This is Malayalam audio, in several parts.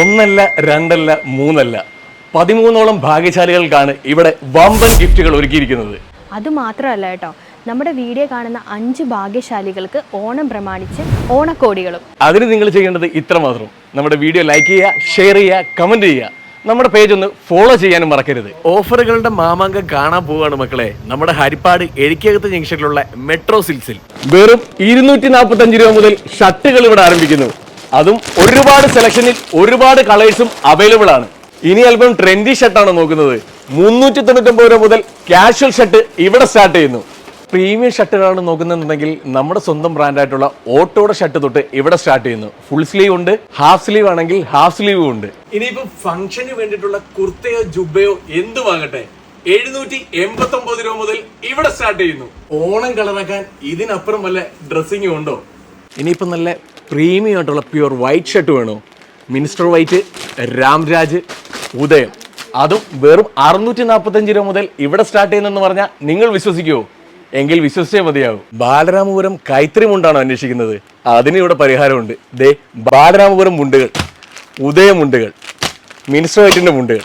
ഒന്നല്ല രണ്ടല്ല മൂന്നല്ല. പതിമൂന്നോളം ഭാഗ്യശാലികൾക്കാണ് ഇവിടെ വമ്പൻ ഗിഫ്റ്റുകൾ ഒരുക്കിയിരിക്കുന്നത്. അത് മാത്രമല്ല കേട്ടോ നമ്മുടെ വീഡിയോ കാണുന്ന അഞ്ച് ഭാഗ്യശാലികൾക്ക് ഓണം പ്രമാണിച്ച് ഓണക്കോടികളും. അതിന് നിങ്ങൾ ചെയ്യേണ്ടത് ഇത്ര മാത്രം. നമ്മുടെ വീഡിയോ ലൈക്ക് ചെയ്യുക ഷെയർ ചെയ്യുക കമന്റ് ചെയ്യുക. നമ്മുടെ പേജ് ഒന്ന് ഫോളോ ചെയ്യാനും മറക്കരുത്. ഓഫറുകളുടെ മാമാങ്കം കാണാൻ പോവുകയാണ് മക്കളെ. നമ്മുടെ ഹരിപ്പാട് എഴുക്കകത്ത് ജംഗ്ഷനിലുള്ള മെട്രോ സിൽസിൽ. വെറും ഇരുന്നൂറ്റി നാൽപ്പത്തി അഞ്ച് രൂപ മുതൽ ഷർട്ടുകൾ ഇവിടെ ആരംഭിക്കുന്നു. അതും ഒരുപാട് സെലക്ഷനിൽ ഒരുപാട് കളേഴ്സും അവൈലബിൾ ആണ്. ഇനി അല്പം ട്രെൻഡി ഷർട്ട് ആണ് നോക്കുന്നത്. മുന്നൂറ്റി തൊണ്ണൂറ്റൊമ്പത് രൂപ മുതൽ കാഷ്വൽ ഷർട്ട് ഇവിടെ സ്റ്റാർട്ട് ചെയ്യുന്നു. പ്രീമിയം ഷർട്ടുകളാണ് നോക്കുന്നുണ്ടെങ്കിൽ നമ്മുടെ സ്വന്തം ബ്രാൻഡായിട്ടുള്ള ഓട്ടോയുടെ ഷർട്ട് തൊട്ട് ഇവിടെ സ്റ്റാർട്ട് ചെയ്യുന്നു. ഫുൾ സ്ലീവ് ഉണ്ട് ഹാഫ് സ്ലീവ് ആണെങ്കിൽ ഹാഫ് സ്ലീവ് ഉണ്ട്. ഇനിയിപ്പോ ഫംഗ്ഷന് വേണ്ടിയിട്ടുള്ള കുർത്തയോ ജുബയോ എന്ത് വാങ്ങട്ടെ എഴുന്നൂറ്റി എൺപത്തി ഒമ്പത് രൂപ മുതൽ ഇവിടെ സ്റ്റാർട്ട് ചെയ്യുന്നു. ഓണം കളറാക്കാൻ ഇതിനപ്പുറം വല്ല ഡ്രസ്സിങ്ങും ഉണ്ടോ? ഇനിയിപ്പോ നല്ല പ്രീമിയം ആയിട്ടുള്ള പ്യുവർ വൈറ്റ് ഷർട്ട് വേണോ? Minister white Ramraj Udayam. അതും വെറും അറുന്നൂറ്റി നാൽപ്പത്തഞ്ച് രൂപ മുതൽ ഇവിടെ സ്റ്റാർട്ട് ചെയ്യുന്നെന്ന് പറഞ്ഞാൽ നിങ്ങൾ വിശ്വസിക്കുമോ എങ്കിൽ വിശ്വസിച്ചേ മതിയാവും. ബാലരാമപുരം കൈത്തറി മുണ്ടാണോ അന്വേഷിക്കുന്നത്. അതിന് ഇവിടെ പരിഹാരമുണ്ട്. ദേ ബാലരാമപുരം മുണ്ടുകൾ ഉദയമുണ്ടുകൾ മിനിസ്റ്റർ വൈറ്റിന്റെ മുണ്ടുകൾ.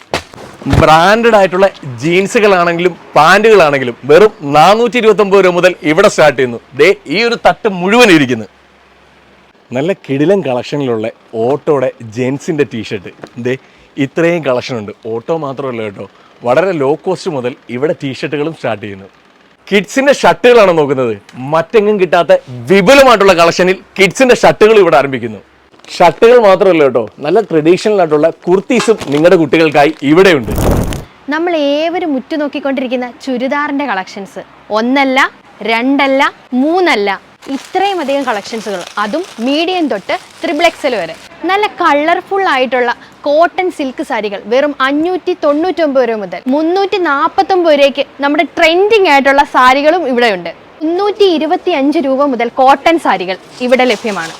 ബ്രാൻഡഡ് ആയിട്ടുള്ള ജീൻസുകളാണെങ്കിലും പാന്റുകളാണെങ്കിലും വെറും നാനൂറ്റി ഇരുപത്തി ഒമ്പത് രൂപ മുതൽ ഇവിടെ സ്റ്റാർട്ട് ചെയ്യുന്നു. ദേ ഈ ഒരു തട്ട് മുഴുവൻ ഇരിക്കുന്നു. നല്ല കിടിലൻ കളക്ഷനിലുള്ള ഓട്ടോയുടെ ജെൻസിന്റെ ടീഷർട്ട് ദേ ഇത്രയും കളക്ഷനുണ്ട്. ഓട്ടോ മാത്രമല്ല കേട്ടോ വളരെ ലോ കോസ്റ്റ് മുതൽ ഇവിടെ ടീഷർട്ടുകളും സ്റ്റാർട്ട് ചെയ്യുന്നു. കിഡ്സിന്റെ ഷർട്ടുകളാണ് നോക്കുന്നത്. മറ്റെങ്ങും കിട്ടാത്ത വിപുലമായിട്ടുള്ള കളക്ഷനിൽ കിഡ്സിന്റെ ഷർട്ടുകൾ ഇവിടെ ആരംഭിക്കുന്നു. ഷർട്ടുകൾ മാത്രമല്ല കേട്ടോ നല്ല ട്രഡീഷണൽ ആയിട്ടുള്ള കുർത്തീസും നിങ്ങളുടെ കുട്ടികൾക്കായി ഇവിടെയുണ്ട്. നമ്മൾ ഏവരും ഉറ്റുനോക്കിക്കൊണ്ടിരിക്കുന്ന ചുരിദാറിന്റെ കളക്ഷൻസ്. ഒന്നല്ല രണ്ടല്ല മൂന്നല്ല. ഇത്രയും അധികം കളക്ഷൻസുകൾ അതും മീഡിയം തൊട്ട് ത്രിബിൾ എക്സൽ വരെ. നല്ല കളർഫുൾ ആയിട്ടുള്ള കോട്ടൺ സിൽക്ക് സാരികൾ വെറും അഞ്ഞൂറ്റി തൊണ്ണൂറ്റൊമ്പത് രൂപ മുതൽ മുന്നൂറ്റി നാൽപ്പത്തൊമ്പത് രൂപയ്ക്ക് നമ്മുടെ ട്രെൻഡിങ് ആയിട്ടുള്ള സാരികളും ഇവിടെയുണ്ട്. മുന്നൂറ്റി ഇരുപത്തി അഞ്ച് രൂപ മുതൽ കോട്ടൺ സാരികൾ ഇവിടെ ലഭ്യമാണ്.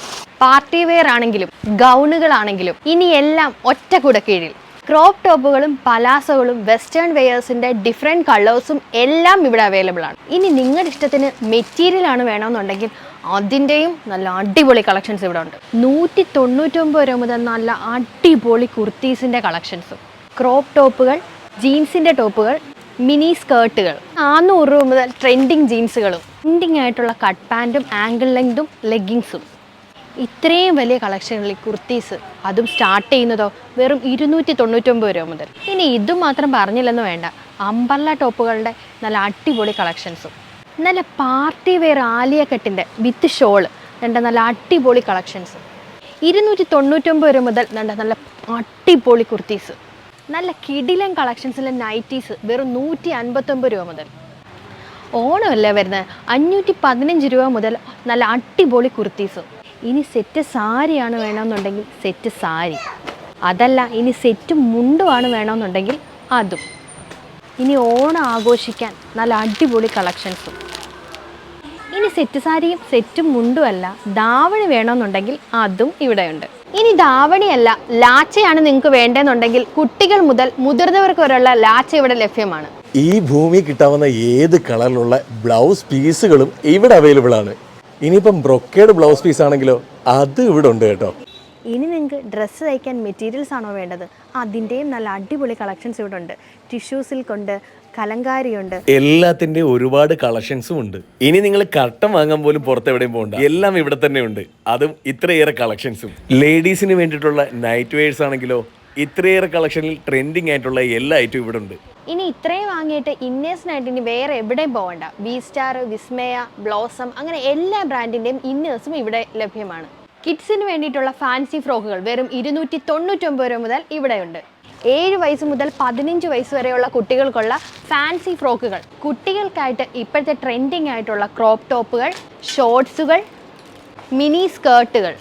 പാർട്ടി വെയർ ആണെങ്കിലും ഗൗണുകളാണെങ്കിലും ഇനി എല്ലാം ഒറ്റ കുടക്കീഴിൽ. ക്രോപ്പ് ടോപ്പുകളും പലാസോകളും വെസ്റ്റേൺ വെയേഴ്സിന്റെ ഡിഫറെന്റ് കളേഴ്സും എല്ലാം ഇവിടെ അവൈലബിൾ ആണ്. ഇനി നിങ്ങളുടെ ഇഷ്ടത്തിന് മെറ്റീരിയൽ ആണ് വേണമെന്നുണ്ടെങ്കിൽ അതിന്റെയും നല്ല അടിപൊളി കളക്ഷൻസ് ഇവിടെ ഉണ്ട്. നൂറ്റി തൊണ്ണൂറ്റൊമ്പത് രൂപ മുതൽ നല്ല അടിപൊളി കുർത്തീസിന്റെ കളക്ഷൻസും ക്രോപ്പ് ടോപ്പുകൾ ജീൻസിന്റെ ടോപ്പുകൾ മിനി സ്കേർട്ടുകൾ നാനൂറ് രൂപ മുതൽ ട്രെൻഡിങ് ജീൻസുകളും ട്രെൻഡിങ് ആയിട്ടുള്ള കട്ട് പാന്റും ആംഗിൾ ലെങ്തും ലെഗിങ്സും ഇത്രയും വലിയ കളക്ഷനുകളിൽ കുർത്തീസ് അതും സ്റ്റാർട്ട് ചെയ്യുന്നതോ വെറും ഇരുന്നൂറ്റി തൊണ്ണൂറ്റൊമ്പത് രൂപ മുതൽ. ഇനി ഇതും മാത്രം പറഞ്ഞില്ലെന്ന് വേണ്ട. അമ്പർല ടോപ്പുകളുടെ നല്ല അടിപൊളി കളക്ഷൻസും. നല്ല പാർട്ടി വെയർ ആലിയ കെട്ടിന്റെ വിത്ത് ഷോൾ. രണ്ട് നല്ല അടിപൊളി കളക്ഷൻസ്. ഇരുന്നൂറ്റി തൊണ്ണൂറ്റൊമ്പത് രൂപ മുതൽ രണ്ട് നല്ല അടിപൊളി കുർത്തീസ്. നല്ല കിടിലൻ കളക്ഷൻസിലെ നൈറ്റീസ് വെറും നൂറ്റി അൻപത്തൊമ്പത് രൂപ മുതൽ. ഓണമല്ലേ വരുന്നത്? അഞ്ഞൂറ്റി പതിനഞ്ച് രൂപ മുതൽ നല്ല അടിപൊളി കുർത്തീസ്. ഇനി സെറ്റ് സാരിയാണ് വേണമെന്നുണ്ടെങ്കിൽ സെറ്റ് സാരി. അതല്ല ഇനി സെറ്റ് മുണ്ടുമാണ് വേണമെന്നുണ്ടെങ്കിൽ അതും. ഇനി ഓണം ആഘോഷിക്കാൻ നല്ല അടിപൊളി കളക്ഷൻസും ഇനി സെറ്റ് സാരിയും സെറ്റും മുണ്ടുമല്ല ദാവണി വേണമെന്നുണ്ടെങ്കിൽ അതും ഇവിടെയുണ്ട്. ഇനി ദാവണിയല്ല ലാച്ചയാണ് നിങ്ങൾക്ക് വേണ്ടതെന്നുണ്ടെങ്കിൽ കുട്ടികൾ മുതൽ മുതിർന്നവർക്ക് വരെയുള്ള ലാച്ച ഇവിടെ ലഭ്യമാണ്. ഈ ഭൂമി കിട്ടാവുന്ന ഏത് കളറിലുള്ള ബ്ലൗസ് പീസുകളും ഇവിടെ അവൈലബിൾ ആണ്. ഇനിയിപ്പം ബ്രൊക്കേഡ് ബ്ലൗസ് പീസ് ആണെങ്കിലോ അത് ഇവിടെ ഉണ്ട് കേട്ടോ. ഇനി നിങ്ങൾക്ക് ഡ്രസ്സ് തയ്ക്കാൻ മെറ്റീരിയൽസ് ആണോ വേണ്ടത്? അതിന്റെയും നല്ല അടിപൊളി കളക്ഷൻസ് ഇവിടെ ഉണ്ട്. ടിഷ്യൂ സിൽക്ക് ഉണ്ട് കലങ്കാരിയുണ്ട് എല്ലാത്തിന്റെ ഒരുപാട് കളക്ഷൻസും ഉണ്ട്. ഇനി നിങ്ങൾ കർട്ടൻ വാങ്ങാൻ പോലും പുറത്ത് എവിടെയും പോകണ്ട എല്ലാം ഇവിടെ തന്നെ ഉണ്ട്. അതും ഇത്രയേറെ കളക്ഷൻസും ലേഡീസിന് വേണ്ടിയിട്ടുള്ള നൈറ്റ് വെയർസ് ആണെങ്കിലോ ഇത്രയേറെ കളക്ഷനിൽ ട്രെൻഡിങ് ആയിട്ടുള്ള എല്ലാ ഐറ്റവും ഇവിടെ ഉണ്ട്. ഇനി ഇത്രയും വാങ്ങിയിട്ട് ഇന്നേഴ്സിനായിട്ട് ഇനി വേറെ എവിടെയും പോകണ്ട വി സ്റ്റാർ വിസ്മയ ബ്ലോസം അങ്ങനെ എല്ലാ ബ്രാൻഡിന്റെയും ഇന്നേഴ്സും ഇവിടെ ലഭ്യമാണ്. കിഡ്സിന് വേണ്ടിയിട്ടുള്ള ഫാൻസി ഫ്രോക്കുകൾ വെറും ഇരുന്നൂറ്റി തൊണ്ണൂറ്റൊമ്പത് രൂപ മുതൽ ഇവിടെയുണ്ട്. ഏഴ് വയസ്സ് മുതൽ പതിനഞ്ച് വയസ്സ് വരെയുള്ള കുട്ടികൾക്കുള്ള ഫാൻസി ഫ്രോക്കുകൾ കുട്ടികൾക്കായിട്ട് ഇപ്പോഴത്തെ ട്രെൻഡിങ് ആയിട്ടുള്ള ക്രോപ്പ് ടോപ്പുകൾ ഷോർട്സുകൾ മിനി സ്കേർട്ടുകൾ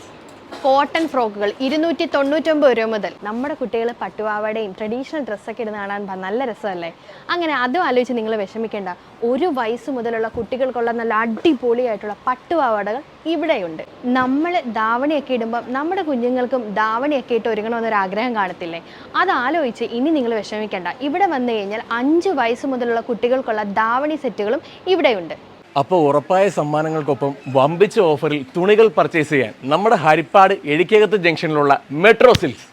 കോട്ടൺ ഫ്രോക്കുകൾ ഇരുന്നൂറ്റി തൊണ്ണൂറ്റൊമ്പത് രൂപ മുതൽ. നമ്മുടെ കുട്ടികൾ പട്ടുപാവാടയും ട്രഡീഷണൽ ഡ്രസ്സൊക്കെ ഇടുന്ന കാണാൻ നല്ല രസമല്ലേ? അങ്ങനെ അതും ആലോചിച്ച് നിങ്ങൾ വിഷമിക്കേണ്ട. ഒരു വയസ്സ് മുതലുള്ള കുട്ടികൾക്കുള്ള നല്ല അടിപൊളിയായിട്ടുള്ള പട്ടുപാവാടകൾ ഇവിടെയുണ്ട്. നമ്മൾ ധാവണിയൊക്കെ ഇടുമ്പം നമ്മുടെ കുഞ്ഞുങ്ങൾക്കും ധാവണിയൊക്കെ ഇട്ട് ഒരുങ്ങണമെന്നൊരു ആഗ്രഹം കാണത്തില്ലേ? അത് ആലോചിച്ച് ഇനി നിങ്ങൾ വിഷമിക്കേണ്ട. ഇവിടെ വന്നു കഴിഞ്ഞാൽ അഞ്ച് വയസ്സ് മുതലുള്ള കുട്ടികൾക്കുള്ള ധാവണി സെറ്റുകളും ഇവിടെയുണ്ട്. അപ്പോൾ ഉറപ്പായ സമ്മാനങ്ങൾക്കൊപ്പം വമ്പിച്ച ഓഫറിൽ തുണികൾ പർച്ചേസ് ചെയ്യാൻ നമ്മുടെ ഹരിപ്പാട് എഴിക്കകത്ത് ജംഗ്ഷനിലുള്ള മെട്രോ സിൽക്സ്